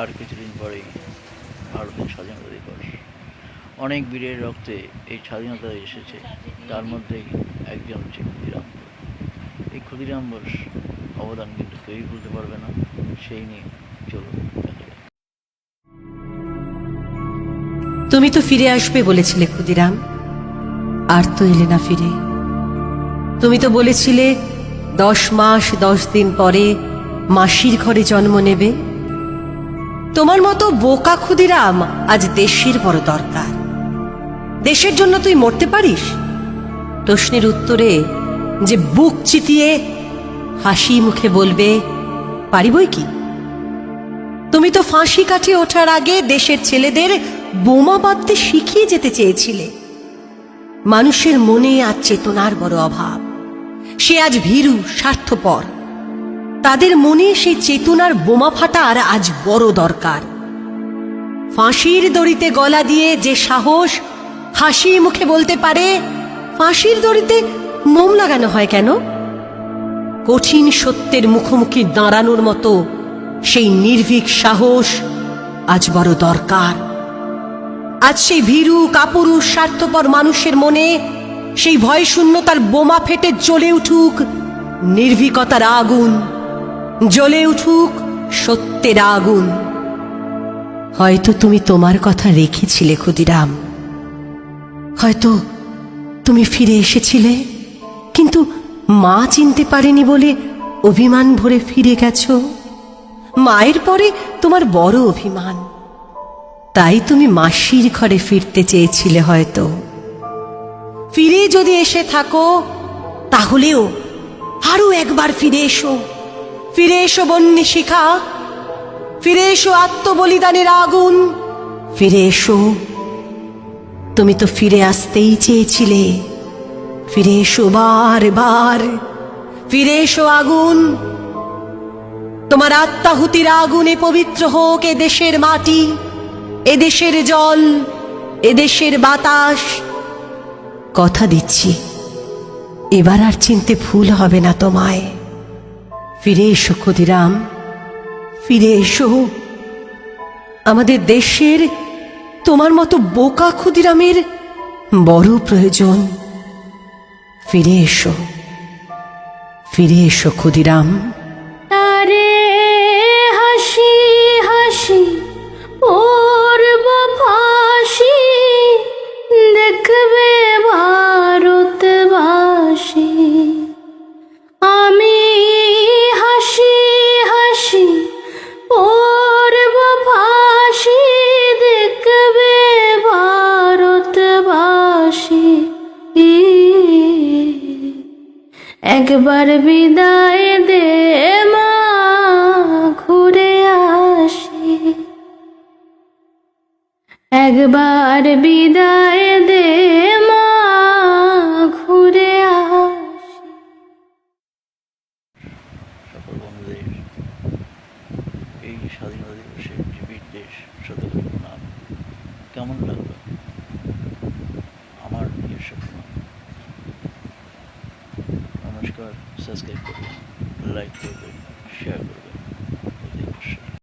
আর কিছুদিন পরেই ভারতের স্বাধীনতা দিবস। অনেক বীরের রক্তে এই স্বাধীনতা এসেছে, তার মধ্যে একজন হচ্ছে ক্ষুদিরাম। এই ক্ষুদিরাম বোস অবদান কিন্তু কেউই ভুলতে পারবে না, সেই নিয়ে চলুন তুমি তো ফিরে আসবে বলেছিলে ক্ষুদিরাম, আর তো এলে না ফিরে। তুমি তো বলেছিলে, দশ মাস দশ দিন পরে মাসির ঘরে জন্ম নেবে তোমার মতো বোকা ক্ষুদিরাম আজ দেশের বড় দরকার। দেশের জন্য তুই মরতে পারিস? প্রশ্নের উত্তরে যে বুক চিতিয়ে হাসি মুখে বলবে, পারিবই কি? তুমি তো ফাঁসি কাঠে ওঠার আগে দেশের ছেলেদের বোমা বাঁধতে শিখিয়ে যেতে চেয়েছিলে। মানুষের মনে আর চেতনার বড় অভাব। সে আজ ভীরু, স্বার্থপর। তাদের মনে সেই চেতনার বোমা ফাটার আজ বড় দরকার। ফাঁসির দড়িতে গলা দিয়ে যে সাহস, হাসি মুখে বলতে পারে, ফাঁসির দড়িতে মোম লাগানো হয় কেন? কঠিন সত্যের মুখোমুখি দাঁড়ানোর মতো সেই নির্ভীক সাহস আজ বড় দরকার। আজ সেই ভীরু কাপুরুষ স্বার্থপর মানুষের মনে সেই ভয় শূন্যতার বোমা ফেটে জ্বলে উঠুক নির্ভীকতার আগুন। জ্বলে উঠুক সত্যের আগুন। হয়তো তুমি তোমার কথা রেখেছিলে ক্ষুদিরাম। হয়তো তুমি ফিরে এসেছিলে, কিন্তু মা চিনতে পারেনি বলে অভিমান ভরে ফিরে গেছ। মায়ের পরে তোমার বড় অভিমান। তাই তুমি মাসির ঘরে ফিরতে চেয়েছিলে হয়তো। ফিরে যদি এসে থাকো, তাহলেও আরও একবার ফিরে এসো। ফিরে এসো বন্যী শিখা। ফিরে এসো আত্মবলিদানের আগুন। ফিরে এসো। তুমি তো ফিরে আসতেই চেয়েছিলে। ফিরে এসো বার বার। ফিরে এসো আগুন। তোমার আত্মাহুতির আগুনে পবিত্র হোক এ দেশের মাটি, এ দেশের জল, এ দেশের বাতাস। কথা দিচ্ছি। এবার আর চিনতে ভুল হবে না তোমায়। ফিরে এসো ক্ষুদিরাম, ফিরে এসো। আমাদের দেশের তোমার মতো বোকা ক্ষুদিরামের বড় প্রয়োজন। ফিরে এসো ফিরে এসো ক্ষুদিরাম। আরে হাসি হাসি। একবার বিদায় দে মা, ঘুরে আসি। একবার বিদায় দে মা, ঘুরে আসি। সকল বন্ধুদের এই স্বাধীনতা শতকোটি নমস্কার সাবস্ক্রাইব করবেন লাইক করবেন শেয়ার করবেন